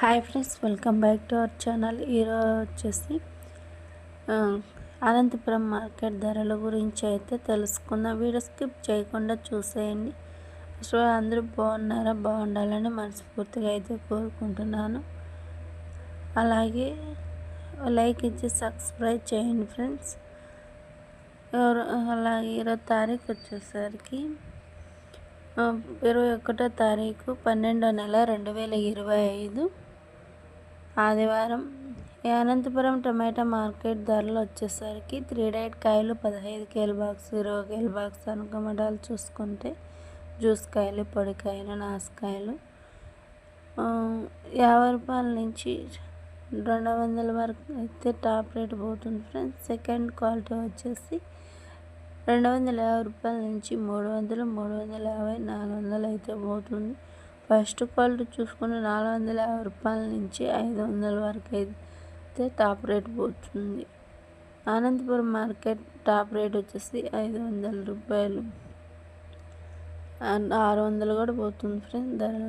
Hi friends welcome back to our channel. ఈరోజు వచ్చేసి Anantapuram market ధరల గురించి అయితే తెలుసుకుందాం. వీడియో స్కిప్ చేయకుండా చూసేయండి. సో అందరూ బాగున్నారా? బాగుండాలని మనస్ఫూర్తిగా అయితే కోరుకుంటున్నాను. అలాగే లైక్ ఇచ్చి సబ్స్క్రైబ్ చేయండి ఫ్రెండ్స్. అలాగే ఇరవై తారీఖు వచ్చేసరికి ఇరవై ఒకటో తారీఖు పన్నెండో నెల రెండు వేల ఇరవై ఐదు. ఆదివారం అనంతపురం టమాటా మార్కెట్ ధరలు వచ్చేసరికి త్రీ డైట్ కాయలు పదహైదు కేల బాక్స్ ఇరవై కేల బాక్స్ అనుకమటాలు చూసుకుంటే జ్యూస్ కాయలు పొడికాయలు నాసుకాయలు యాభై రూపాయల నుంచి రెండు వందల వరకు అయితే టాప్ రేట్ పోతుంది ఫ్రెండ్స్. సెకండ్ క్వాలిటీ వచ్చేసి రెండు వందల యాభై రూపాయల నుంచి మూడు వందలు మూడు వందల యాభై నాలుగు వందలు అయితే పోతుంది. ఫస్ట్ క్వాలిటీ చూసుకుంటే నాలుగు వందల యాభై రూపాయల నుంచి ఐదు వందల వరకు అయితే టాప్ రేట్ పోతుంది. అనంతపురం మార్కెట్ టాప్ రేట్ వచ్చేసి ఐదు వందల రూపాయలు. ఆరు వందలు కూడా పోతుంది ఫ్రెండ్స్ ధరలు